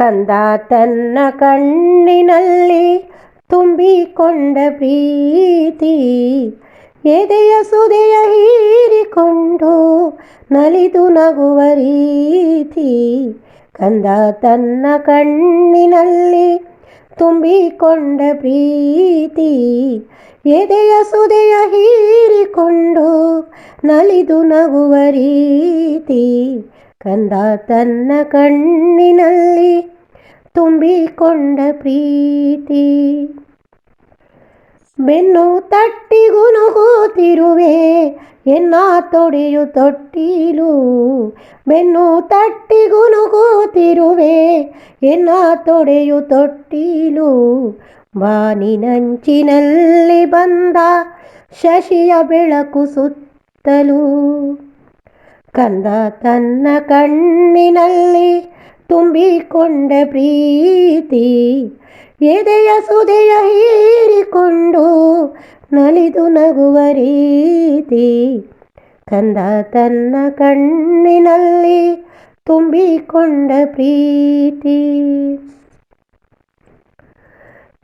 ಕಂದ ತನ್ನ ಕಣ್ಣಿನಲ್ಲಿ ತುಂಬಿಕೊಂಡ ಪ್ರೀತಿ, ಎದೆಯ ಸುದೆಯ ಹೀರಿಕೊಂಡು ನಲಿದು ನಗುವ ರೀತಿ, ಕಂದ ತನ್ನ ಕಣ್ಣಿನಲ್ಲಿ ತುಂಬಿಕೊಂಡ ಪ್ರೀತಿ, ಎದೆಯ ಸುದೆಯ ಹೀರಿಕೊಂಡು ನಲಿದು ನಗುವ ರೀತಿ. ಕಂದ ತನ್ನ ಕಣ್ಣಿನಲ್ಲಿ ತುಂಬಿಕೊಂಡ ಪ್ರೀತಿ. ಬೆನ್ನು ತಟ್ಟಿ ಗುನುಗುತ್ತಿರುವೆ ಎನ್ನ ತೊಡೆಯು ತೊಟ್ಟಿಲು. ಬೆನ್ನು ತಟ್ಟಿ ಗುನುಗುತ್ತಿರುವೆ ಎನ್ನ ತೊಡೆಯು ತೊಟ್ಟಿಲು. ಬಾನಿನಂಚಿನಲ್ಲಿ ಬಂದ ಶಶಿಯ ಬೆಳಕು ಸುತ್ತಲೂ. ಕಂದ ತನ್ನ ಕಣ್ಣಿನಲ್ಲಿ ತುಂಬಿಕೊಂಡ ಪ್ರೀತಿ, ಎದೆಯ ಸುದೆಯ ಹೀರಿಕೊಂಡು ನಲಿದು ನಗುವ ರೀತಿ. ಕಂದ ತನ್ನ ಕಣ್ಣಿನಲ್ಲಿ ತುಂಬಿಕೊಂಡ ಪ್ರೀತಿ.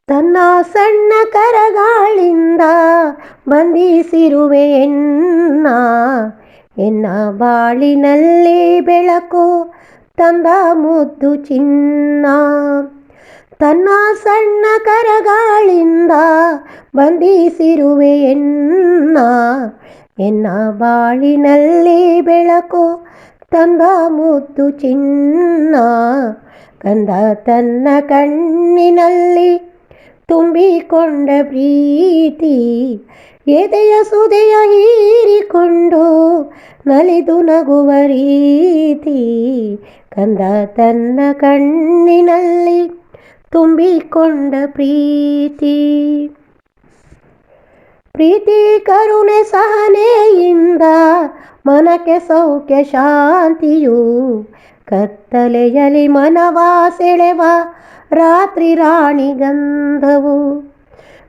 ತನ್ನ ಸಣ್ಣ ಕರಗಾಳಿಂದ ಬಂಧಿಸಿರುವೆ ಎನ್ನ ಬಾಳಿನಲ್ಲಿ ಬೆಳಕು ತಂದ ಮುದ್ದು ಚಿನ್ನ. ತನ್ನ ಸಣ್ಣ ಕರಗಾಳಿಂದ ಬಂಧಿಸಿರುವೆ ಎನ್ನ. ಎನ್ನ ಬಾಳಿನಲ್ಲಿ ಬೆಳಕು ತಂದ ಮುದ್ದು ಚಿನ್ನ. ಕಂದ ತನ್ನ ಕಣ್ಣಿನಲ್ಲಿ ತುಂಬಿಕೊಂಡ ಪ್ರೀತಿ, ಎದೆಯ ಸುದೆಯ ಹೀರಿಕೊಂಡು ನಲಿದು ನಗುವ ರೀತಿ, ಕಂದ ತನ್ನ ಕಣ್ಣಿನಲ್ಲಿ ತುಂಬಿಕೊಂಡ ಪ್ರೀತಿ. ಪ್ರೀತಿ ಕರುಣೆ ಸಹನೆಯಿಂದ ಮನಕ್ಕೆ ಸೌಖ್ಯ ಶಾಂತಿಯು ಕತ್ತಲೆಯಲಿ ಮನವಾ ಸೆಳೆವ ರಾತ್ರಿ ರಾಣಿ ಗಂಧವು.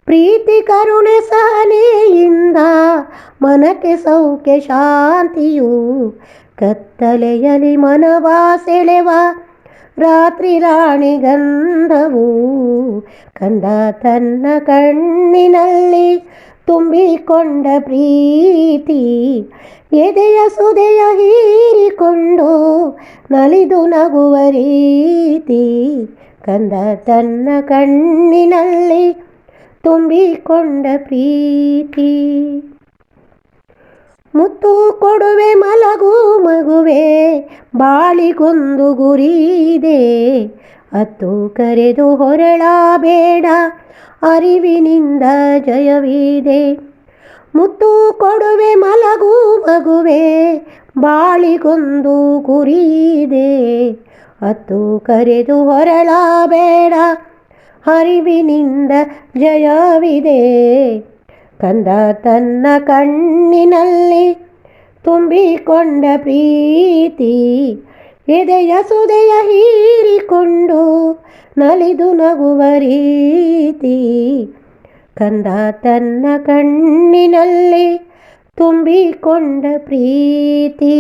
ಪ್ರೀತಿ ಕರುಣೆ ಸಹನೆಯಿಂದ ಮನಕ್ಕೆ ಸೌಖ್ಯ ಶಾಂತಿಯು. ಕತ್ತಲೆಯಲಿ ಮನವಾ ಸೆಳೆವ ರಾತ್ರಿ ರಾಣಿ ಗಂಧವು. ಕಂದ ತನ್ನ ಕಣ್ಣಿನಲ್ಲಿ ತುಂಬಿಕೊಂಡ ಪ್ರೀತಿ ಎದೆಯ ಸುದೆಯ ಹೀರಿಕೊಂಡು ನಲಿದು ನಗುವ ರೀತಿ ಕಂದ ತನ್ನ ಕಣ್ಣಿನಲ್ಲಿ ತುಂಬಿಕೊಂಡ ಪ್ರೀತಿ. ಮುತ್ತು ಕೊಡುವೆ ಮಲಗು ಮಗುವೆ, ಬಾಳಿಗೊಂದು ಗುರಿಯಿದೆ. ಅತ್ತು ಕರೆದು ಹೊರಳಬೇಡ, ಅರಿವಿನಿಂದ ಜಯವಿದೆ. ಮುತ್ತು ಕೊಡುವೆ ಮಲಗು ಮಗುವೆ ಬಾಳಿಗೊಂದು ಗುರಿದೆ ಅತ್ತು ಕರೆದು ಹೊರಳಬೇಡ, ಹರಿವಿನಿಂದ ಜಯವಿದೆ. ಕಂದ ತನ್ನ ಕಣ್ಣಿನಲ್ಲಿ ತುಂಬಿಕೊಂಡ ಪ್ರೀತಿ, ಎದೆಯ ಸುದೆಯ ಹೀರಿಕೊಂಡು ನಲಿದು ನಗುವ ರೀತಿ. ಕಂದ ತನ್ನ ಕಣ್ಣಿನಲ್ಲಿ ತುಂಬಿಕೊಂಡ ಪ್ರೀತಿ.